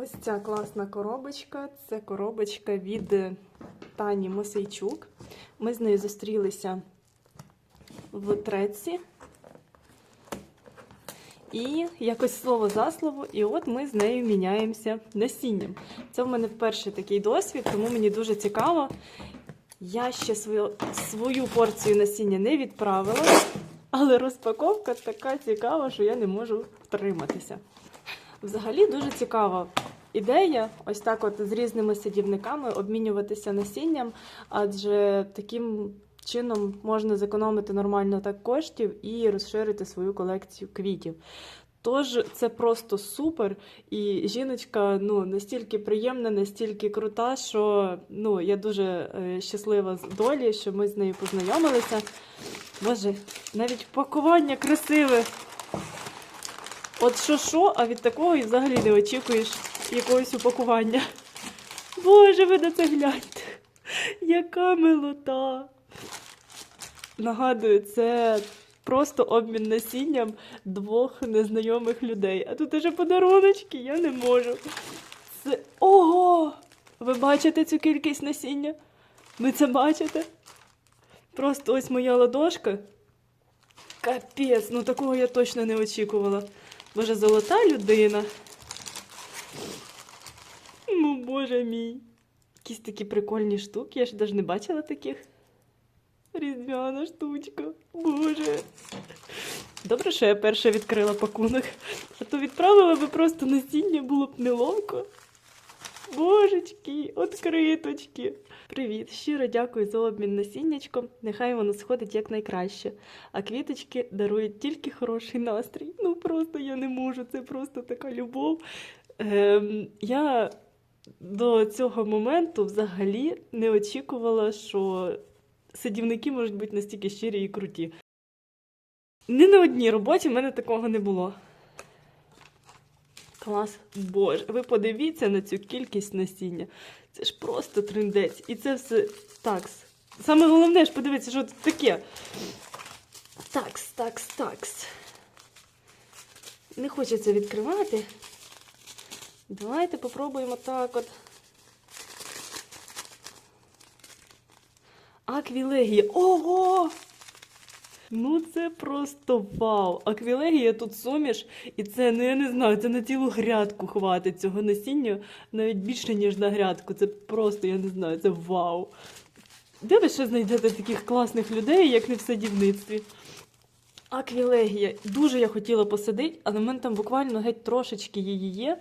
Ось ця класна коробочка. Це коробочка від е, Тані Мосейчук. Ми з нею зустрілися в Треці. І якось слово за слово, і от ми з нею міняємося насінням. Це в мене перший такий досвід, тому мені дуже цікаво. Я ще свою, свою порцію насіння не відправила, але розпаковка така цікава, що я не можу втриматися. Взагалі дуже цікава ідея, ось так, от з різними садівниками обмінюватися насінням, адже таким чином можна зекономити нормально так коштів і розширити свою колекцію квітів. Тож це просто супер. І жіночка ну, настільки приємна, настільки крута, що ну, я дуже е, щаслива з долі, що ми з нею познайомилися. Боже, навіть пакування красиве. От що що, а від такого і взагалі не очікуєш якогось упакування. Боже, ви на це гляньте. Яка милота. Нагадую, це просто обмін насінням двох незнайомих людей. А тут уже подаруночки, я не можу. Це. Ого! Ви бачите цю кількість насіння? Ви це бачите? Просто ось моя ладошка. Капець, ну такого я точно не очікувала. Боже, золота людина. Ну, боже мій. Якісь такі прикольні штуки, я ж навіть не бачила таких. Різдвяна штучка. Боже. Добре, що я перша відкрила пакунок. А то відправила би просто насіння, було б неловко. Божечки, откриточки. Привіт! Щиро дякую за обмін насіннячком. Нехай воно сходить якнайкраще. А квіточки дарують тільки хороший настрій. Ну просто я не можу, це просто така любов. Ем, я до цього моменту взагалі не очікувала, що садівники можуть бути настільки щирі і круті. Ні на одній роботі в мене такого не було. Клас, боже, ви подивіться на цю кількість насіння. Це ж просто триндець. І це все такс. Саме головне ж подивитися, що тут таке. Такс, такс, такс. Не хочеться відкривати. Давайте попробуємо так от. Аквілегія. Ого! Ну це просто вау! Аквілегія тут суміш, і це, ну я не знаю, це на цілу грядку хватить цього насіння, навіть більше, ніж на грядку. Це просто, я не знаю, це вау. Де ви ще знайдете таких класних людей, як не в садівництві? Аквілегія. Дуже я хотіла посадити, але в мене там буквально геть трошечки її є.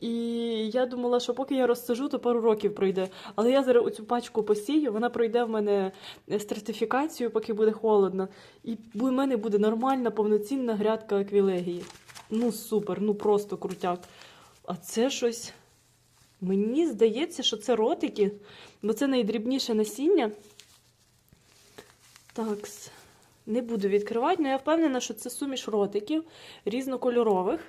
І я думала, що поки я розсажу, то пару років пройде. Але я зараз оцю пачку посію, вона пройде в мене стратифікацію, поки буде холодно. І в мене буде нормальна, повноцінна грядка аквілегії. Ну, супер, ну просто крутяк. А це щось. Мені здається, що це ротики, бо це найдрібніше насіння. Такс. Не буду відкривати, але я впевнена, що це суміш ротиків різнокольорових.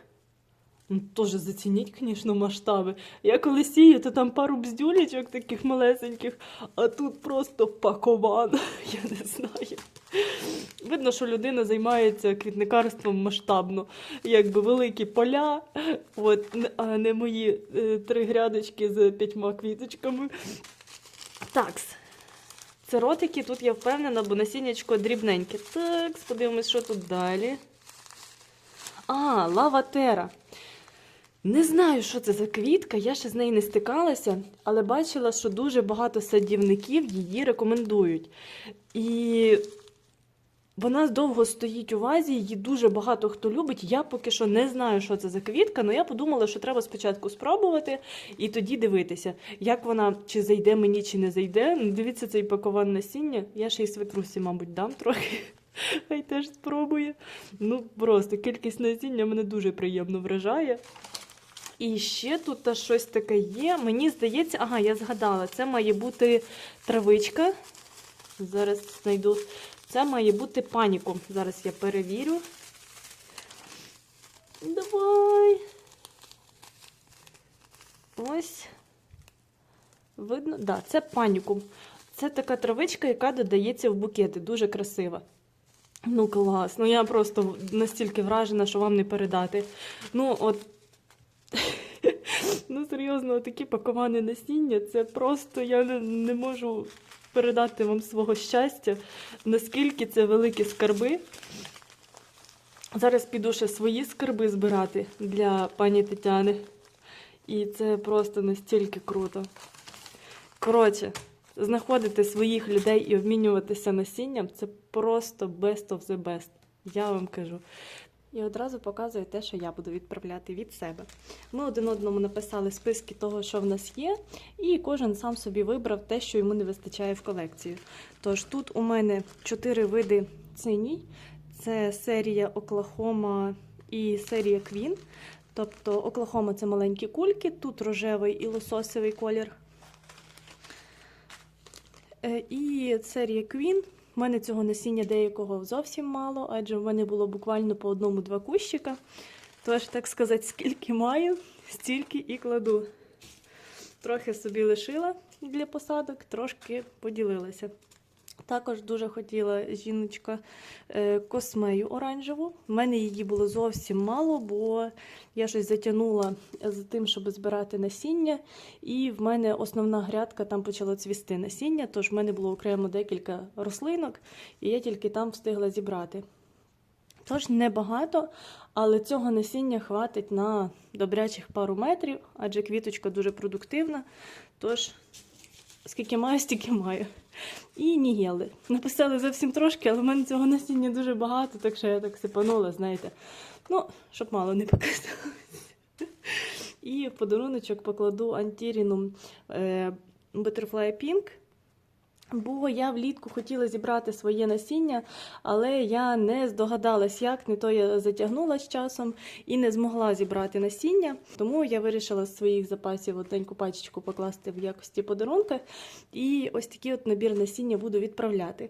Ну, Теж зацініть, звісно, масштаби. Я коли сію, то там пару бздюлечок таких малесеньких, а тут просто пакован. Я не знаю. Видно, що людина займається квітникарством масштабно. Якби великі поля, от, а не мої е, три грядочки з п'ятьма квіточками. Такс. Це ротики, тут я впевнена, бо насіннячко дрібненьке. Так, подивимось, що тут далі. А, лаватера. Не знаю, що це за квітка, я ще з нею не стикалася, але бачила, що дуже багато садівників її рекомендують. І вона довго стоїть у вазі, її дуже багато хто любить. Я поки що не знаю, що це за квітка, але я подумала, що треба спочатку спробувати і тоді дивитися, як вона чи зайде мені, чи не зайде. Ну, Дивіться цей пакован насіння. Я ще й свекрусі, мабуть, дам трохи. Хай теж спробує. Ну, просто кількість насіння мене дуже приємно вражає. І ще тут щось таке є. Мені здається, ага, я згадала, це має бути травичка. Зараз знайду. Це має бути панікум. Зараз я перевірю. Давай. Ось. Видно? Так, да, це панікум. Це така травичка, яка додається в букети. Дуже красива. Ну, клас. Ну, я просто настільки вражена, що вам не передати. Ну, от. Ну, серйозно, такі паковані насіння. Це просто я не, не можу передати вам свого щастя, наскільки це великі скарби. Зараз піду ще свої скарби збирати для пані Тетяни. І це просто настільки круто. Коротше, знаходити своїх людей і обмінюватися насінням це просто best of the best. Я вам кажу. І одразу показую те, що я буду відправляти від себе. Ми один одному написали списки того, що в нас є, і кожен сам собі вибрав те, що йому не вистачає в колекцію. Тож тут у мене чотири види циній. Це серія Оклахома і серія Квін. Тобто Оклахома це маленькі кульки, тут рожевий і лососевий колір. Е, І серія Queen. У мене цього насіння деякого зовсім мало, адже в мене було буквально по одному-два кущика. Тож, так сказати, скільки маю, стільки і кладу. Трохи собі лишила для посадок, трошки поділилася. Також дуже хотіла жіночка е, космею оранжеву. У мене її було зовсім мало, бо я щось затягнула з тим, щоб збирати насіння. І в мене основна грядка там почало цвісти насіння, тож в мене було окремо декілька рослинок, і я тільки там встигла зібрати. Тож небагато, але цього насіння хватить на добрячих пару метрів, адже квіточка дуже продуктивна. Тож, скільки маю, стільки маю. І нігели. Написали зовсім трошки, але в мене цього насіння дуже багато, так що я так сипанула, знаєте. Ну, щоб мало не показалося. І в подаруночок покладу антірінум е, Butterfly Pink. Бо я влітку хотіла зібрати своє насіння, але я не здогадалась, як не то я затягнула з часом і не змогла зібрати насіння. Тому я вирішила з своїх запасів одненьку пачечку покласти в якості подарунка. І ось такий от набір насіння буду відправляти.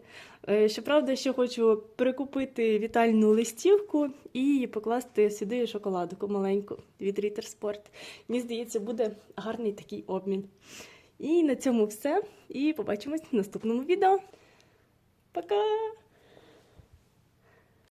Е, Щоправда, ще хочу прикупити вітальну листівку і покласти сюди шоколадку маленьку від Ritter Sport. Мені здається, буде гарний такий обмін. І на цьому все. І побачимось в наступному відео. Пока!